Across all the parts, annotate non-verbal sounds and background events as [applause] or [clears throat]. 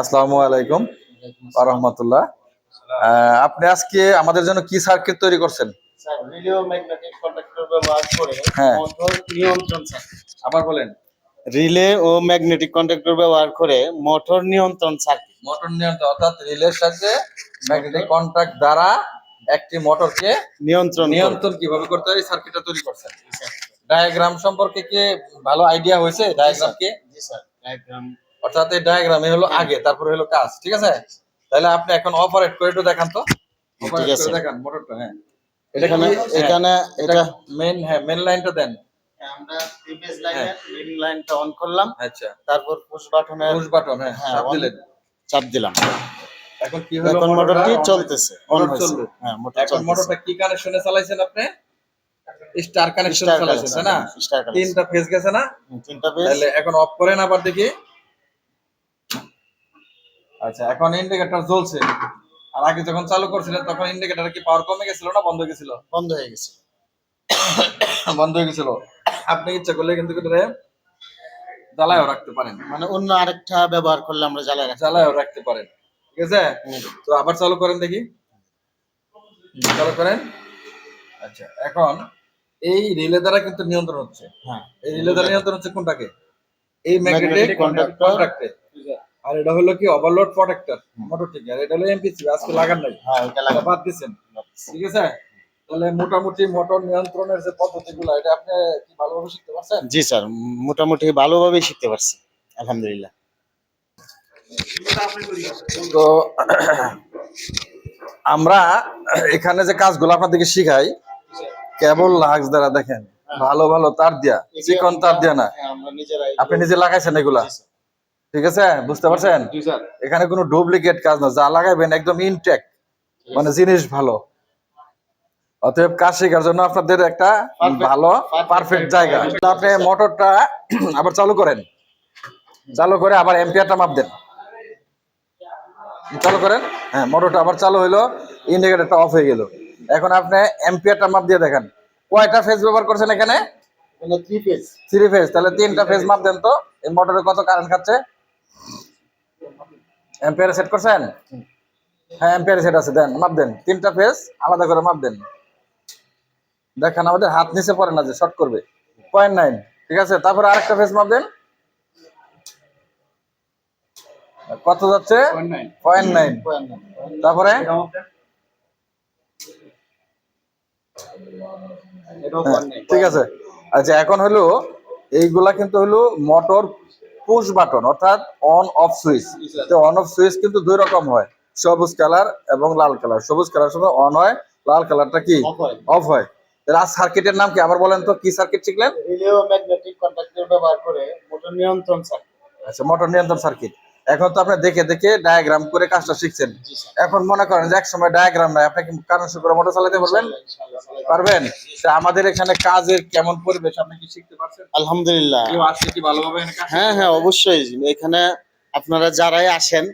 আসসালামু আলাইকুম। রহমতুল্লাহ আপনি আজকে আমাদের জন্য কি সার্কিট তৈরি করছেন? হ্যাঁ। আবার বলেন। রিলে ও ম্যাগনেটিক কন্ডাক্টর ব্যবহার করে মোটর নিয়ন্ত্রণ সার্কিট মোটর নিয়ন্ত্রণ অর্থাৎ রিলের সাথে ম্যাগনেটিক কন্ট্যাক্ট দ্বারা একটি মোটরকে নিয়ন্ত্রণ নিয়ন্ত্রণ কীভাবে করতে হয় সার্কিটটা তৈরি করছেন? ডায়াগ্রাম সম্পর্কে কি ভালো আইডিয়া হয়েছে? ডায়াগ্রাম কি? জি স্যার ডায়াগ্রাম অর্থাৎ এই ডায়াগ্রামে হলো আগে তারপরে হলো কাজ ঠিক আছে? তাহলে আপনি এখন অপারেট করে একটু দেখান তো। ঠিক আছে। দেখান মোটরটা হ্যাঁ। এটা এখানে হ্যাঁ, এখানে এটা মেন হ্যাঁ মেন লাইনটা দেন। আমরা থ্রি ফেজ লাইনের লাইনটা অন করলাম। আচ্ছা। তারপর পুশ বাটনের পুশ বাটন হ্যাঁ হ্যাঁ, চাপ দিলেন। চাপ দিলাম। এখন কি হলো এখন মোটরটা মোটরটি চলতেছে অন হয়েছে। হ্যাঁ মোটর এখন মোটরটা কি কানেকশনে চালাইছেন আপনি? স্টার কানেকশনে স্টার চালাইছেন না? তিনটা ফেজ গেছে না? তিনটা পেজ তাহলে এখন অফ করেন আবার দেখি। আচ্ছা এখন ইন্ডিকেটর জ্বলছে। আর আগে যখন চালু করছিলেন তখন ইন্ডিকেটর কি পাওয়ার কমে গেছিল না বন্ধ গেছিল? বন্ধ হয়ে গেছে। বন্ধ হয়ে গেছিল। আপনি ইচ্ছা করলে কিন্তু এটারে জ্বালায়ও রাখতে পারেন। মানে অন্য আরেকটা ব্যবহার করলে আমরা জ্বালাই রাখি জ্বালায়ও রাখতে পারেন। ঠিক আছে? তো আবার চালু করেন দেখি। চালু করেন। আচ্ছা এখন এই রিলে দ্বারা কিন্তু নিয়ন্ত্রণ হচ্ছে। হ্যাঁ। এই রিলে দ্বারা নিয়ন্ত্রণ হচ্ছে কোনটাকে? এই ম্যাগনেটিক। কন্ট্রাক্টে আর এটা হলো কি ওভারলোড প্রোটেক্টর মোটর থেকে আর এটা হলো এমপিসি আজকে লাগান নাই। হ্যাঁ এটা লাগে বাদ দিছেন। ঠিক আছে? তাহলে মোটামুটি মোটর নিয়ন্ত্রণের যে পদ্ধতিগুলো এটা আপনি কি ভালোভাবে শিখতে পারছেন? জি স্যার মোটামুটি ভালোভাবেই শিখতে পারছি আলহামদুলিল্লাহ। তো আমরা এখানে যে কাজগুলো আপনাদেরকে শিখাই কেবল লাক্স দ্বারা দেখেন ভালো ভালো তার দিয়া চিকন তার দিয়া না। হ্যাঁ, আমরা নিজেরাই আপনি নিজে লাগাইছেন এগুলা? ঠিক আছে? বুঝতে পারছেন? এখানে কোনো ডুপ্লিকেট কাজ না যা লাগাইবেন একদম ইনটেক মানে জিনিস ভালো। অতএব কাজ শেখার জন্য আপনাদের একটা ভালো পারফেক্ট জায়গা। আপনি মোটরটা [clears throat] আবার চালু করেন। চালু করে আবার এম্পিয়ারটা মাপ দেন। চালু করেন? হ্যাঁ মোটরটা আবার চালু হইল ইন্ডিকেটরটা অফ হয়ে গেল। এখন আপনি এম্পিয়ারটা মাপ দিয়ে দেখেন। কয়টা ফেজ ব্যবহার করছেন এখানে? থ্রি পেজ থ্রি ফেজ তাহলে তিনটা ফেজ মাপ দেন তো। এই মোটরে কত কারেন্ট খাচ্ছে? এম্পিয়ারে সেট করছেন? হ্যাঁ এম্পিয়ারে সেট আছে দেন মাপ দেন। তিনটা ফেজ আলাদা করে মাপ দেন। দেখেন আমাদের হাত নিচে পড়ে না যে শর্ট করবে। পয়েন্ট নাইন ঠিক আছে? তারপরে আরেকটা ফেজ মাপ দেন। কত যাচ্ছে? পয়েন্ট নাইন তারপরে? হ্যাঁ, ঠিক আছে। আচ্ছা এখন হলো এইগুলা কিন্তু হলো মোটর পুশ বাটন অর্থাৎ অন অফ সুইচ তো অন অফ সুইচ কিন্তু দুই রকম হয় সবুজ কালার এবং লাল কালার সবুজ কালার সময় অন হয় লাল কালারটা কি। অফ হয়। রাজ সার্কিটের নাম কি? আবার বলেন তো কি সার্কিট শিখলেন? রিলে ও ম্যাগনেটিক কন্ডাক্টর ব্যবহার করে মোটর নিয়ন্ত্রণ সার্কিট আচ্ছা মোটর নিয়ন্ত্রণ সার্কিট এখন তো আপনি দেখে দেখে ডায়াগ্রাম করে কাজটা শিখছেন। এখন মনে করেন যে এক সময় ডায়াগ্রাম নাই আপনি কি কারণ করে মোটর চালাতে পারবেন? পারবেন? তা আমাদের এখানে কাজের কেমন পরিবেশ আপনি কি শিখতে পারছেন? আলহামদুলিল্লাহ। আসছে কি ভালোভাবে হ্যাঁ হ্যাঁ অবশ্যই। এখানে আপনারা যারাই আসেন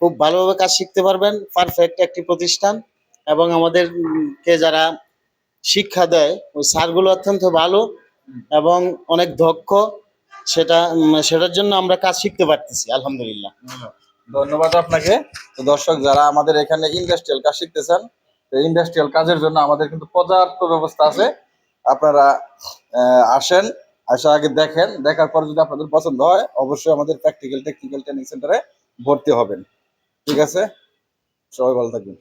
খুব ভালোভাবে কাজ শিখতে পারবেন। পারফেক্ট একটি প্রতিষ্ঠান। এবং আমাদের কে যারা শিক্ষা দেয় ওই স্যারগুলো অত্যন্ত ভালো এবং অনেক দক্ষ। সেটা সেটার জন্য আমরা কাজ শিখতে পারতেছি, আলহামদুলিল্লাহ। ধন্যবাদ আপনাকে। তো দর্শক, যারা আমাদের এখানে ইন্ডাস্ট্রিয়াল কাজ শিখতেছেন ইন্ডাস্ট্রিয়াল কাজের জন্য আমাদের কিন্তু পর্যাপ্ত ব্যবস্থা আছে। আপনারা আসেন আসা আগে দেখেন, দেখার পর যদি আপনাদের পছন্দ হয়, অবশ্যই আমাদের প্র্যাকটিক্যাল টেকনিক্যাল ট্রেনিং সেন্টারে ভর্তি হবেন। ঠিক আছে? সবাই ভালো থাকবেন।